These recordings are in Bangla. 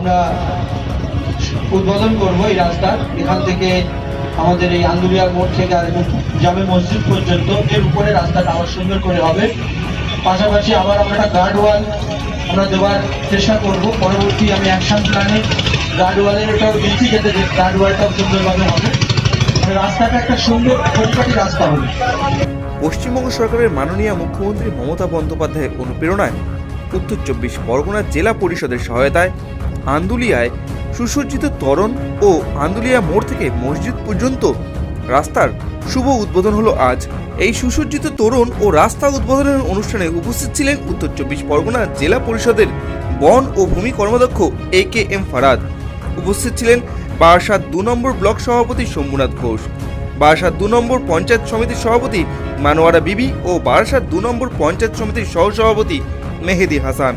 আমরা উদ্বোধন করব এই রাস্তার এখান থেকে আমাদের এই আন্দুলিয়া মোড় থেকে জামে মসজিদ পর্যন্ত। এর উপরে রাস্তাটা আবার সুন্দর করে হবে। পাশাপাশি আবার আমরা একটা গার্ড ওয়াল আমরা দেওয়ার চেষ্টা করব। পরবর্তী আমি অ্যাকশন প্ল্যানে গার্ড ওয়ালের এটাও দিচ্ছি যাতে গার্ড ওয়ালটাও সুন্দরভাবে হবে। মানে রাস্তাটা একটা সুন্দর পরিপাটি রাস্তা হবে। পশ্চিমবঙ্গ সরকারের মাননীয় মুখ্যমন্ত্রী মমতা বন্দ্যোপাধ্যায়ের অনুপ্রেরণায় উত্তর চব্বিশ পরগনা জেলা পরিষদের সহায়তায় আন্দুলিয়ায় সুসজ্জিত তরণ ও আন্দুলিয়া মোড় থেকে মসজিদ পর্যন্ত রাস্তার শুভ উদ্বোধন হলো আজ। এই সুসজ্জিত তোরণ ও রাস্তা উদ্বোধনের অনুষ্ঠানে উপস্থিত ছিলেন উত্তর চব্বিশ পরগনা জেলা পরিষদের বন ও ভূমি কর্মদক্ষ এ কে এম ফারাদ। উপস্থিত ছিলেন বারাসাত দু নম্বর ব্লক সভাপতি শম্ভুনাথ ঘোষ, বারাসাত দু নম্বর পঞ্চায়েত সমিতির সভাপতি মানোয়ারা বিবি ও বারাসাত দু নম্বর পঞ্চায়েত সমিতির সহসভাপতি মেহেদি হাসান।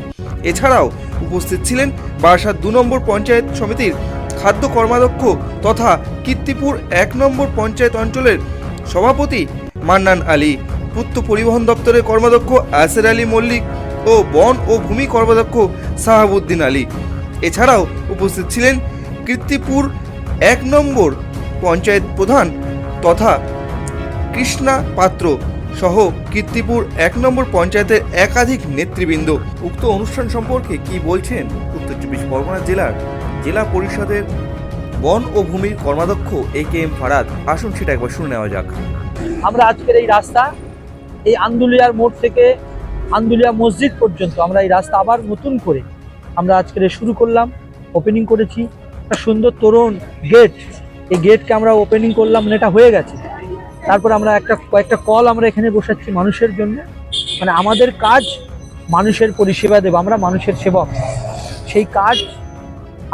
এছাড়াও উপস্থিত ছিলেন বারাসাত দু নম্বর পঞ্চায়েত সমিতির খাদ্য কর্মাধ্যক্ষ তথা কীর্তিপুর এক নম্বর পঞ্চায়েত অঞ্চলের সভাপতি মান্নান আলী, পূর্ত পরিবহন দপ্তরের কর্মাধ্যক্ষ আসের আলী মল্লিক ও বন ও ভূমি কর্মাধ্যক্ষ সাহাবুদ্দিন আলী। এছাড়াও উপস্থিত ছিলেন কীর্তিপুর এক নম্বর পঞ্চায়েত প্রধান তথা কৃষ্ণা পাত্র। সহ কীর্তিপুর এক নম্বর পঞ্চায়েতের একাধিক নেতৃবৃন্দ। উক্ত অনুষ্ঠান সম্পর্কে কি বলছেন উত্তর চব্বিশ পরগনা জেলার জেলা পরিষদের বন ও ভূমির কর্মাধ্যক্ষ এ কে এম ফারাদ। আসুন সেটা একবার শুনে নেওয়া যাক। আমরা আজকের এই রাস্তা, এই আন্দুলিয়ার মোড় থেকে আন্দুলিয়া মসজিদ পর্যন্ত আমরা এই রাস্তা আবার নতুন করে আমরা আজকের শুরু করলাম ওপেনিং করেছি। একটা সুন্দর তরুণ গেট এই গেটকে আমরা ওপেনিং করলাম মানে এটা হয়ে গেছে। তারপর আমরা একটা কয়েকটা কল আমরা এখানে বসাচ্ছি মানুষের জন্য। মানে আমাদের কাজ মানুষের পরিষেবা দেব, আমরা মানুষের সেবক। সেই কাজ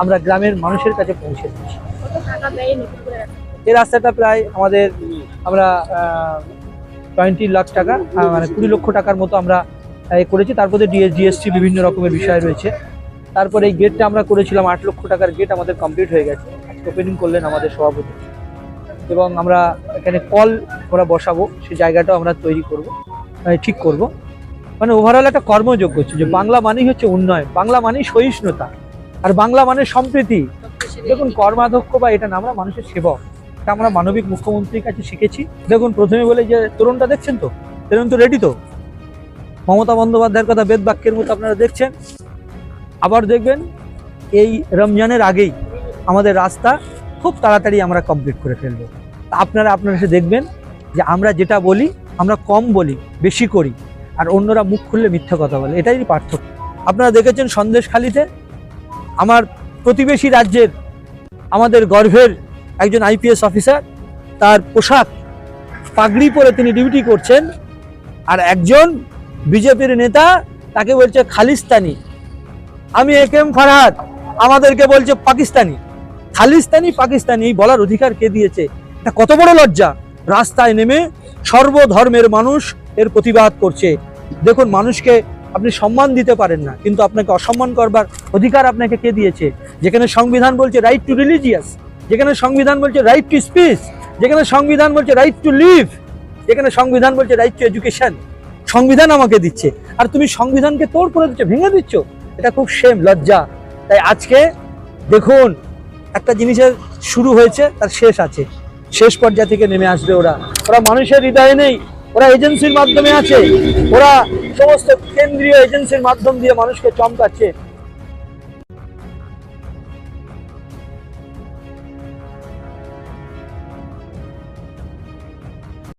আমরা গ্রামের মানুষের কাছে পৌঁছে দিচ্ছি। এই রাস্তাটা প্রায় আমাদের, আমরা টোয়েন্টি লাখ টাকা মানে কুড়ি লক্ষ টাকার মতো আমরা করেছি। তারপরে ডিএস জিএসটি বিভিন্ন রকমের বিষয় রয়েছে। তারপরে এই গেটটা আমরা করেছিলাম আট লক্ষ টাকার গেট আমাদের কমপ্লিট হয়ে গেছে। ওপেনিং করলেন আমাদের সভাপতি। এবং আমরা এখানে কল আমরা বসাবো সেই জায়গাটাও আমরা তৈরি করব আহ, ঠিক করব। মানে ওভারঅল একটা কর্মযোগ্য হচ্ছে যে বাংলা মানেই হচ্ছে উন্নয়ন বাংলা মানেই সহিষ্ণুতা আর বাংলা মানে সম্প্রীতি। দেখুন কর্মাধ্যক্ষ বা এটা না আমরা মানুষের সেবক এটা আমরা মানবিক মুখ্যমন্ত্রীর কাছে শিখেছি। দেখুন প্রথমে বলে যে তরুণটা দেখছেন তো? তরুণ তো রেডি তো? মমতা বন্দ্যোপাধ্যায়ের কথা বেদ বাক্যের মতো আপনারা দেখছেন। আবার দেখবেন এই রমজানের আগেই আমাদের রাস্তা খুব তাড়াতাড়ি আমরা কমপ্লিট করে ফেলব। আপনারা আপনারা এসে দেখবেন যে আমরা যেটা বলি, আমরা কম বলি, বেশি করি। আর অন্যরা মুখ খুললে মিথ্যা কথা বলে। এটাই পার্থক্য। আপনারা দেখেছেন সন্দেশখালিতে আমার প্রতিবেশী রাজ্যের, আমাদের গর্ভের একজন আইপিএস অফিসার, তার পোশাক পাগড়ি পরে তিনি ডিউটি করছেন আর একজন বিজেপির নেতা তাকে বলছে খালিস্তানি। আমি এ এম ফারহাদ, আমাদেরকে বলছে পাকিস্তানি। খালিস্তানি, পাকিস্তানি বলার অধিকার কে দিয়েছে? এটা কত বড় লজ্জা। রাস্তায় নেমে সর্বধর্মের মানুষ এর প্রতিবাদ করছে। দেখুন, মানুষকে আপনি সম্মান দিতে পারেন না, কিন্তু আপনাকে অসম্মান করবার অধিকার আপনাকে কে দিয়েছে? যেখানে সংবিধান বলছে রাইট টু রিলিজিয়াস যেখানে সংবিধান বলছে রাইট টু স্পিচ যেখানে সংবিধান বলছে রাইট টু লিভ যেখানে সংবিধান বলছে রাইট টু এডুকেশন সংবিধান আমাকে দিচ্ছে। আর তুমি সংবিধানকে তোর করে দিচ্ছ, ভেঙে দিচ্ছ? এটা খুব সেম লজ্জা। তাই আজকে দেখুন, একটা জিনিসের শুরু হয়েছে, তার শেষ আছে। শেষ পর্যায় থেকে নেমে আসবে ওরা। ওরা মানুষের হৃদয়ে নেই, ওরা এজেন্সির মাধ্যমে আছে। ওরা সমস্ত কেন্দ্রীয় এজেন্সির মাধ্যম দিয়ে মানুষকে চমকাচ্ছে।